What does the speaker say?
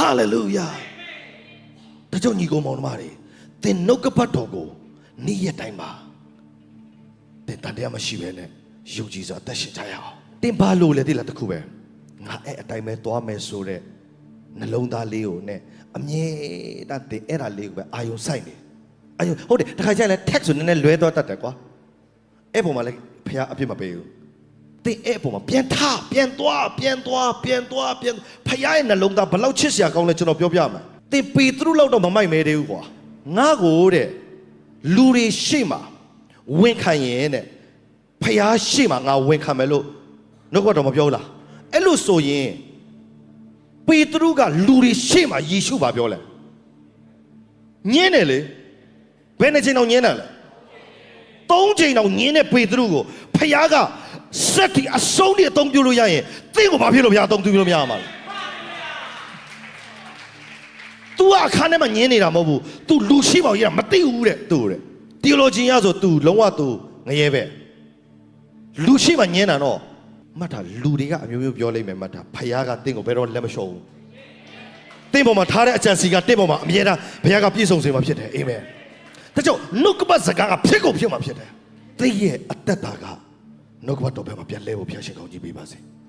ဟာလေလုယာဒါကြောင့်ညီကောင်မောင်နှမတွေသင်နှုတ်ကပတ်တော်ကိုနေ့ရက်တိုင်းမှာသင်တန်တရားမရှိဘဲနဲ့ယုံကြည်စွာအသက်ရှင်ကြရအောင်သင်ဘာလို့လဲသိလားတစ်ခုပဲငါအဲ့အတိုင်းပဲသွားမယ်ဆိုတဲ့နှလုံးသားလေးကိုနဲ့အမြဲတမ်းသင်အဲ့ဒါလေးကိုပဲအာယုံဆိုင်နေအာယုံဟုတ်တယ်တခါကျရင်လည်း text ဆိုနည်းနည်းလွဲသွားတတ်တယ်ကွာအဲ့ပုံမှာလည်းဖះအပြစ်မပေးဘူး သင်အဲ့ပုံမှာပြန်ထပြန်သွားပြန်သွားပြန်သွားပြန်ဖခင်ရဲ့နှလုံးသားဘလောက်ချစ်စရာကောင်းလဲကျွန်တော်ပြောပြမယ်သင်ပေတရုလောက်တော့မမိုက်မဲသေးဘူးကွာငါကိုတဲ့လူတွေရှေ့မှာဝင်ခံရင်တဲ့ဖခင်ရှေ့မှာငါဝင်ခံမယ်လို့နှုတ်ကတော့မပြောဘူးလားအဲ့လို့ဆိုရင်ပေတရုကလူတွေရှေ့မှာယေရှုပါပြောလဲညင်းတယ်လေဘယ်နှချိန်တော့ညင်းတယ်လဲသုံးချိန်တော့ညင်းတဲ့ပေတရုကိုဖခင်က စက်တီအဆုံးနဲ့အသုံးပြုလို့ရရင်သင်ကိုဘာဖြစ်လို့ဘုရားအသုံးပြုလို့မရမှာလဲ तू ကအခန်းထဲမှာညင်းနေတာမဟုတ်ဘူး तू လူရှိပါရဲ့မသိဘူးတဲ့ तू တဲ့ theology ရဆို तू လုံးဝ तू ငရဲပဲလူရှိမှညင်းတာတော့မှတ်တာလူတွေကအမျိုးမျိုးပြောလိမ့်မယ်မှတ်တာဖခင်ကသင်ကိုဘယ်တော့လက်မလျှော့ဘူးသင်ပေါ်မှာထားတဲ့အကြံစီကတင့်ပေါ်မှာအမြဲတမ်းဘုရားကပြည့်စုံစေမှာဖြစ်တယ်အာမင် ဒါကြောင့်နှုတ်ကပတ်စကားကဖြစ်ကုန်ဖြစ်မှာဖြစ်တယ်။သင်ရဲ့အသက်တာက နှုတ်ကပတ်တော်ဘက်မှာပြန်လဲဖို့ဖျားရှင်ကောင်းကြီးပေးပါစေ။